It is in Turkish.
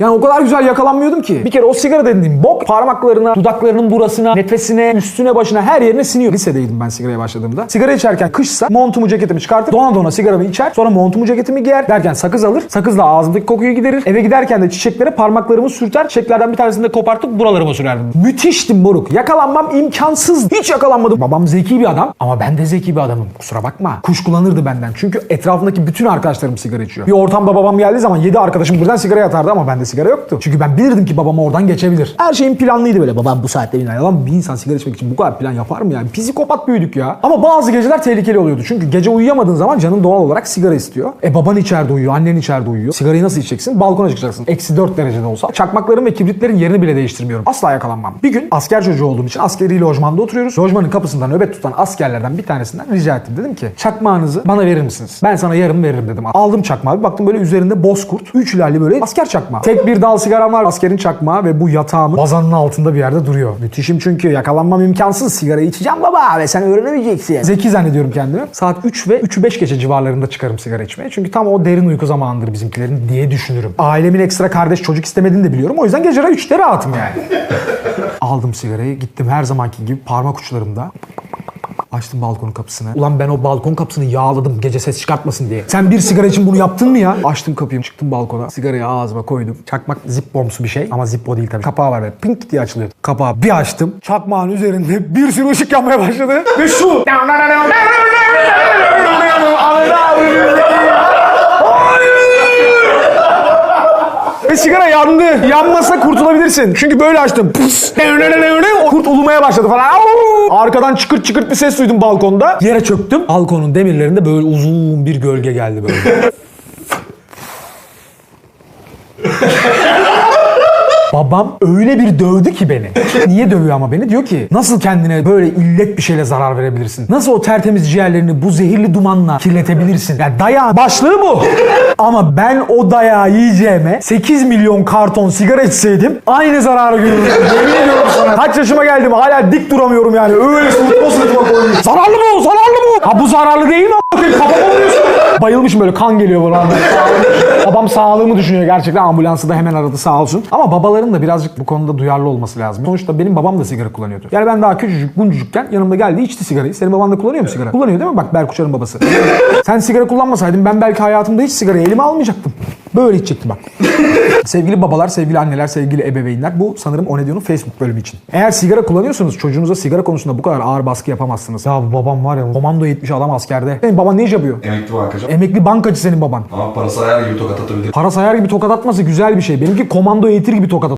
Yani o kadar güzel yakalanmıyordum ki. Bir kere o sigara dediğim bok parmaklarına, dudaklarının burasına, nefesine, üstüne başına her yerine siniyor. Lisedeydim ben sigaraya başladığımda. Sigara içerken kışsa montumu ceketimi çıkartır. Dona dona sigaramı içer. Sonra montumu ceketimi giyer. Derken sakız alır. Sakızla ağzımdaki kokuyu giderir. Eve giderken de çiçeklere parmaklarımı sürter. Çiçeklerden bir tanesini de kopartıp buralarıma sürerdim. Müthiştim moruk. Yakalanmam imkansız. Hiç yakalanmadım. Babam zeki bir adam ama ben de zeki bir adamım. Kusura bakma. Kuşkulanırdı benden. Çünkü etrafındaki bütün arkadaşlarım sigara içiyor. Bir ortamda babam geldiği zaman 7 arkadaşım birden sigara atardı ama bende sigara yoktu. Çünkü ben bilirdim ki babam oradan geçebilir. Her şeyin planlıydı böyle. Babam bu saatte biner. Lan bir insan sigara içmek için bu kadar plan yapar mı yani? Psikopat büyüdük ya. Ama bazı geceler tehlikeli oluyordu. Çünkü gece uyuyamadığın zaman canın doğal olarak sigara istiyor. E baban içeride uyuyor, annen içeride uyuyor. Sigarayı nasıl içeceksin? Balkona çıkacaksın. Eksi 4 derecede olsa. Çakmakların ve kibritlerin yerini bile değiştirmiyorum. Asla yakalanmam. Bir gün asker çocuğu olduğum için askeri lojmanda oturuyoruz. Lojmanın kapısından nöbet tutan askerlerden bir tanesinden rica ettim. Dedim ki çakmağınızı bana verir misiniz? Ben sana yarın veririm dedim. Aldım çakmağı. Baktım böyle üzerinde bozkurt. Üç ilerli böyle asker çakmağı. Bir dal sigaram var. Askerin çakmağı ve bu yatağımın bazanın altında bir yerde duruyor. Müthişim çünkü yakalanmam imkansız. Sigarayı içeceğim baba ve sen öğrenemeyeceksin. Zeki zannediyorum kendimi. Saat 3 ve 3'ü 5 geçe civarlarında çıkarım sigara içmeye. Çünkü tam o derin uyku zamanıdır bizimkilerin diye düşünürüm. Ailemin ekstra kardeş çocuk istemediğini de biliyorum. O yüzden geceler 3'te rahatım yani. Aldım sigarayı gittim her zamanki gibi parmak uçlarımda Açtım balkonun kapısını. Ulan ben o balkon kapısını yağladım gece ses çıkartmasın diye. Sen bir sigara için bunu yaptın mı ya? Açtım kapıyı çıktım balkona. Sigarayı ağzıma koydum. Çakmak zipbomsu bir şey ama zippo değil tabii. Kapağı var böyle pink diye açılıyor. Kapağı bir açtım. Çakmağın üzerinde bir sürü ışık yanmaya başladı. Ve şu. Sigara yandı. Yanmasa kurtulabilirsin. Çünkü böyle açtım. Pıs. O kurt ulumaya başladı falan. Arkadan çıkırt çıkırt bir ses duydum balkonda. Yere çöktüm. Balkonun demirlerinde böyle uzun bir gölge geldi böyle. Babam öyle bir dövdü ki beni. Niye dövüyor ama beni? Diyor ki nasıl kendine böyle illet bir şeyle zarar verebilirsin? Nasıl o tertemiz ciğerlerini bu zehirli dumanla kirletebilirsin? Ya dayağın başlığı bu. ama ben o dayağı yiyeceğime 8 milyon karton sigara içseydim aynı zararı görürdüm. Yemin ediyorum sana. Kaç yaşıma geldim hala dik duramıyorum yani. Öyle sırtıma sırtıma koyuyorum. Zararlı mı? Zararlı mı? Ha bu zararlı değil mi? Bayılmışım böyle kan geliyor bana. Babam sağlığımı düşünüyor gerçekten ambulansı da hemen aradı sağ olsun. Ama babaların da birazcık bu konuda duyarlı olması lazım. Sonuçta benim babam da sigara kullanıyordu. Yani ben daha küçücük buncucukken yanımda geldi içti sigarayı. Senin baban da kullanıyor mu sigara? Kullanıyor değil mi? Bak Berk Uçar'ın babası. Sen sigara kullanmasaydın ben belki hayatımda hiç sigarayı elime almayacaktım. Böyle içecektim bak. Sevgili babalar, sevgili anneler, sevgili ebeveynler bu sanırım Onedio'nun Facebook bölümü için. Eğer sigara kullanıyorsanız çocuğunuza sigara konusunda bu kadar ağır baskı yapamazsınız. Ya bu babam var ya komando yetmiş adam askerde. Senin baban ne iş yapıyor? Emekli bankacı. Emekli bankacı senin baban. Ama parası ayar gibi tokat atabilir. Para sayar gibi tokat atması güzel bir şey. Benimki komando eğitir gibi tokat